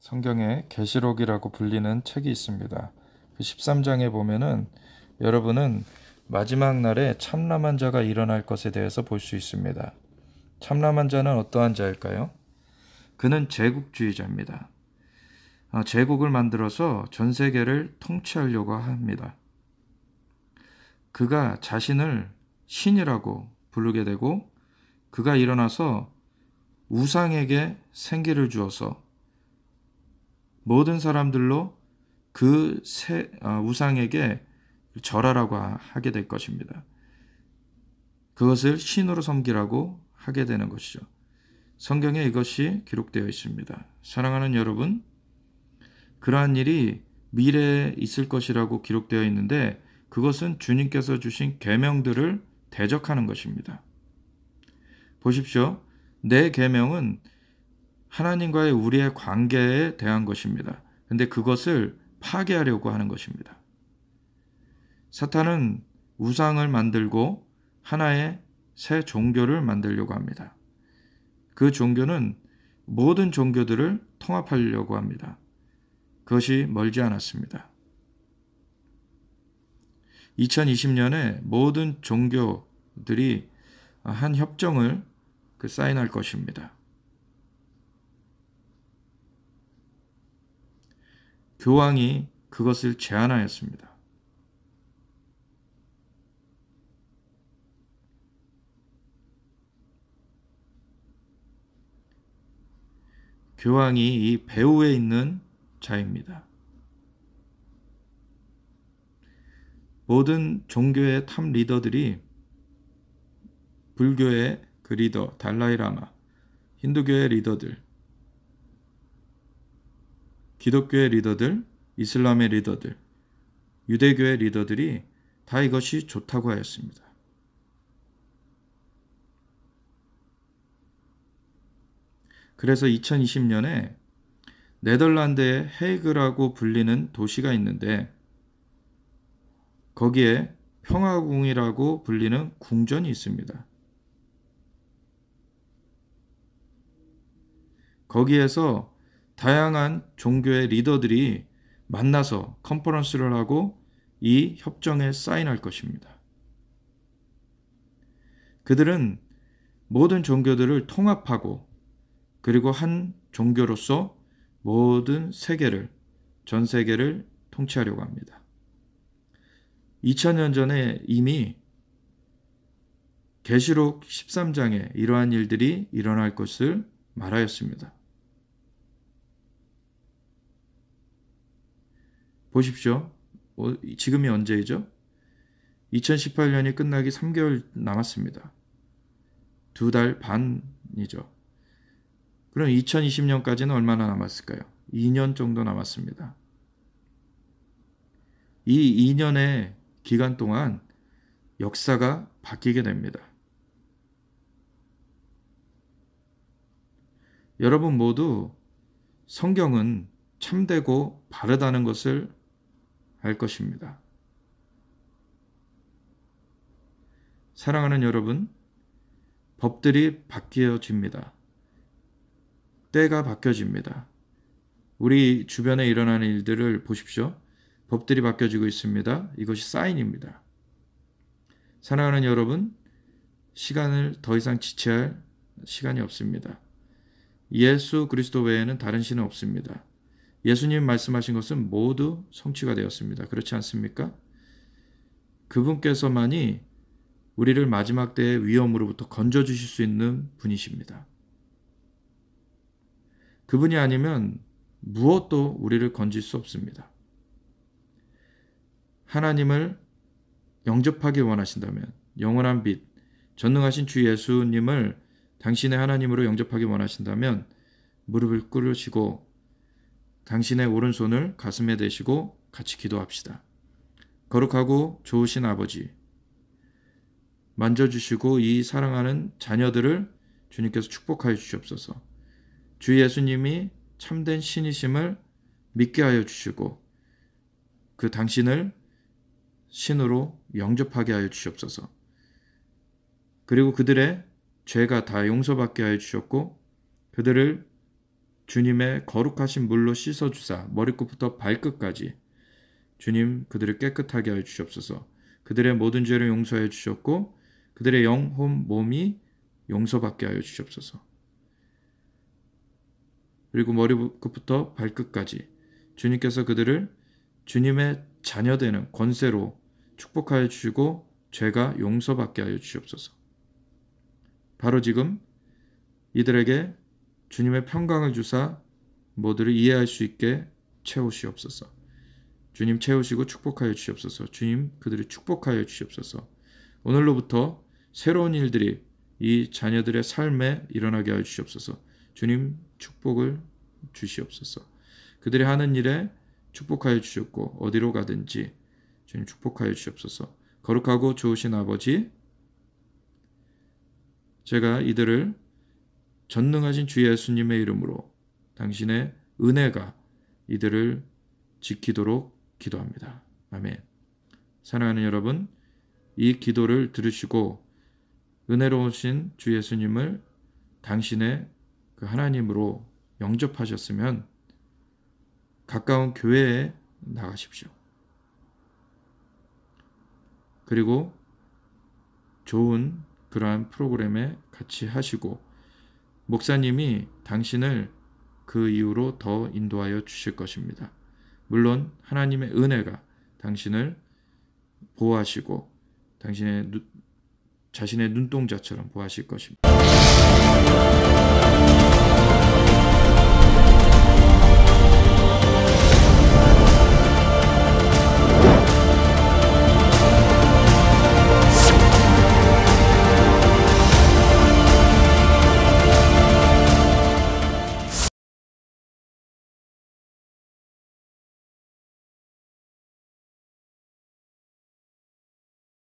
성경에 계시록이라고 불리는 책이 있습니다. 그 13장에 보면은 여러분은 마지막 날에 참남한 자가 일어날 것에 대해서 볼 수 있습니다. 참남한 자는 어떠한 자일까요? 그는 제국주의자입니다. 아, 제국을 만들어서 전 세계를 통치하려고 합니다. 그가 자신을 신이라고 부르게 되고 그가 일어나서 우상에게 생기를 주어서 모든 사람들로 그 세, 어, 우상에게 절하라고 하게 될 것입니다. 그것을 신으로 섬기라고 하게 되는 것이죠. 성경에 이것이 기록되어 있습니다. 사랑하는 여러분, 그러한 일이 미래에 있을 것이라고 기록되어 있는데 그것은 주님께서 주신 계명들을 대적하는 것입니다. 보십시오. 내 계명은 하나님과의 우리의 관계에 대한 것입니다. 근데 그것을 파괴하려고 하는 것입니다. 사탄은 우상을 만들고 하나의 새 종교를 만들려고 합니다. 그 종교는 모든 종교들을 통합하려고 합니다. 그것이 멀지 않았습니다. 2020년에 모든 종교들이 한 협정을 그 사인할 것입니다. 교황이 그것을 제안하였습니다. 교황이 이 배후에 있는 자입니다. 모든 종교의 탑 리더들이 불교의 그 리더 달라이라마, 힌두교의 리더들, 기독교의 리더들, 이슬람의 리더들, 유대교의 리더들이 다 이것이 좋다고 하였습니다. 그래서 2020년에 네덜란드의 헤이그라고 불리는 도시가 있는데 거기에 평화궁이라고 불리는 궁전이 있습니다. 거기에서 다양한 종교의 리더들이 만나서 컨퍼런스를 하고 이 협정에 사인할 것입니다. 그들은 모든 종교들을 통합하고 그리고 한 종교로서 모든 세계를 전 세계를 통치하려고 합니다. 2000년 전에 이미 계시록 13장에 이러한 일들이 일어날 것을 말하였습니다. 보십시오. 어, 지금이 언제이죠? 2018년이 끝나기 3개월 남았습니다. 두 달 반이죠. 그럼 2020년까지는 얼마나 남았을까요? 2년 정도 남았습니다. 이 2년의 기간 동안 역사가 바뀌게 됩니다. 여러분 모두 성경은 참되고 바르다는 것을 알 것입니다. 사랑하는 여러분, 법들이 바뀌어집니다. 때가 바뀌어집니다. 우리 주변에 일어나는 일들을 보십시오. 법들이 바뀌어지고 있습니다. 이것이 사인입니다. 사랑하는 여러분, 시간을 더 이상 지체할 시간이 없습니다. 예수 그리스도 외에는 다른 신은 없습니다. 예수님 말씀하신 것은 모두 성취가 되었습니다. 그렇지 않습니까? 그분께서만이 우리를 마지막 때의 위험으로부터 건져 주실 수 있는 분이십니다. 그분이 아니면 무엇도 우리를 건질 수 없습니다. 하나님을 영접하기 원하신다면 영원한 빛, 전능하신 주 예수님을 당신의 하나님으로 영접하기 원하신다면 무릎을 꿇으시고 당신의 오른손을 가슴에 대시고 같이 기도합시다. 거룩하고 좋으신 아버지, 만져주시고 이 사랑하는 자녀들을 주님께서 축복하여 주시옵소서. 주 예수님이 참된 신이심을 믿게 하여 주시고 그 당신을 신으로 영접하게 하여 주시옵소서. 그리고 그들의 죄가 다 용서받게 하여 주셨고 그들을 주님의 거룩하신 물로 씻어 주사 머리끝부터 발끝까지 주님 그들을 깨끗하게 하여 주시옵소서. 그들의 모든 죄를 용서해 주셨고 그들의 영 혼 몸이 용서받게 하여 주시옵소서. 그리고 머리끝부터 발끝까지 주님께서 그들을 주님의 자녀되는 권세로 축복하여 주시고 죄가 용서받게 하여 주시옵소서. 바로 지금 이들에게 주님의 평강을 주사 모두를 이해할 수 있게 채우시옵소서. 주님 채우시고 축복하여 주시옵소서. 주님 그들을 축복하여 주시옵소서. 오늘로부터 새로운 일들이 이 자녀들의 삶에 일어나게 하여 주시옵소서. 주님 축복을 주시옵소서. 그들이 하는 일에 축복하여 주셨고 어디로 가든지 주님 축복하여 주시옵소서. 거룩하고 좋으신 아버지 제가 이들을 전능하신 주 예수님의 이름으로 당신의 은혜가 이들을 지키도록 기도합니다. 아멘. 사랑하는 여러분, 이 기도를 들으시고 은혜로우신 주 예수님을 당신의 그 하나님으로 영접하셨으면 가까운 교회에 나가십시오. 그리고 좋은 그러한 프로그램에 같이 하시고 목사님이 당신을 그 이후로 더 인도하여 주실 것입니다. 물론 하나님의 은혜가 당신을 보호하시고 당신의 눈, 자신의 눈동자처럼 보호하실 것입니다.